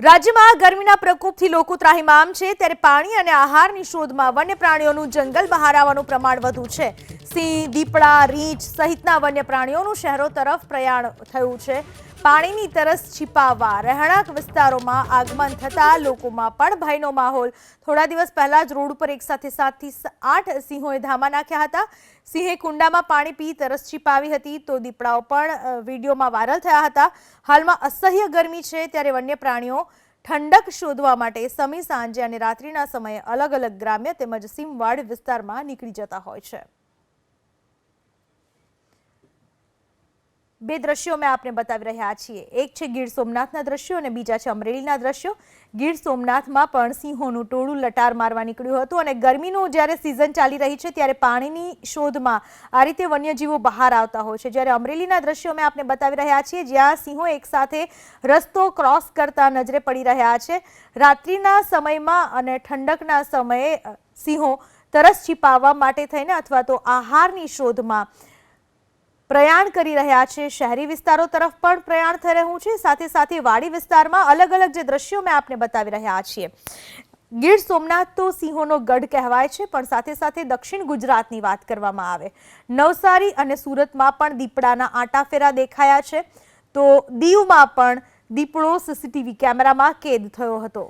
રાજ્યમાં ગરમીના પ્રકોપથી લોકો ત્રાહિમામ છે. ત્યારે પાણી અને આહારની શોધમાં વન્ય પ્રાણીઓનું જંગલ બહાર આવવાનું પ્રમાણ વધુ છે. સિંહ, દીપડા, રીંછ સહિતના વન્ય પ્રાણીઓનું શહેરો તરફ પ્રયાણ થયું છે. પાણીની તરસ છીપાવવા રહેણાંક વિસ્તારોમાં આગમન થતા લોકોમાં પણ ભયનો માહોલ. થોડા દિવસ પહેલા જ રોડ ઉપર એક સાથે સાતથી આઠ સિંહોએ ધામા નાખ્યા હતા. સિંહે કુંડામાં પાણી પી તરસ છીપાવી હતી તો દીપડાઓ પણ વિડીયોમાં વાયરલ થયા હતા. હાલમાં અસહ્ય ગરમી છે ત્યારે વન્ય પ્રાણીઓ ઠંડક શોધવા માટે સમી સાંજે અને રાત્રિના સમયે અલગ અલગ ગ્રામ્ય તેમજ સીમવાડ વિસ્તારમાં નીકળી જતા હોય છે. બે દ્રશ્યો મેં આપને બતાવી રહ્યા છીએ. એક છે ગીર સોમનાથના દ્રશ્યો અને બીજા છે અમરેલીના દ્રશ્યો. ગીર સોમનાથમાં પણ સિંહોનું ટોળું લટાર મારવા નીકળ્યું હતું અને ગરમીનું જ્યારે સિઝન ચાલી રહી છે ત્યારે પાણીની શોધમાં આ રીતે વન્યજીવો બહાર આવતા હોય છે. જ્યારે અમરેલીના દ્રશ્યો મેં આપને બતાવી રહ્યા છીએ, જ્યાં સિંહો એકસાથે રસ્તો ક્રોસ કરતા નજરે પડી રહ્યા છે. રાત્રિના સમયમાં અને ઠંડકના સમયે સિંહો તરસ છીપાવવા માટે થઈને અથવા તો આહારની શોધમાં પ્રયાણ કરી રહ્યા છે. શહેરી વિસ્તારો તરફ પણ પ્રયાણ થઈ રહ્યું છે. સાથે સાથે વાડી વિસ્તારમાં અલગ અલગ જે દ્રશ્યો મેં આપને બતાવી રહ્યા છીએ. ગીર સોમનાથ તો સિંહોનો ગઢ કહેવાય છે, પણ સાથે સાથે દક્ષિણ ગુજરાતની વાત કરવામાં આવે. નવસારી અને સુરતમાં પણ દીપડાના આંટાફેરા દેખાયા છે. તો દીવમાં પણ દીપડો સીસીટીવી કેમેરામાં કેદ થયો હતો.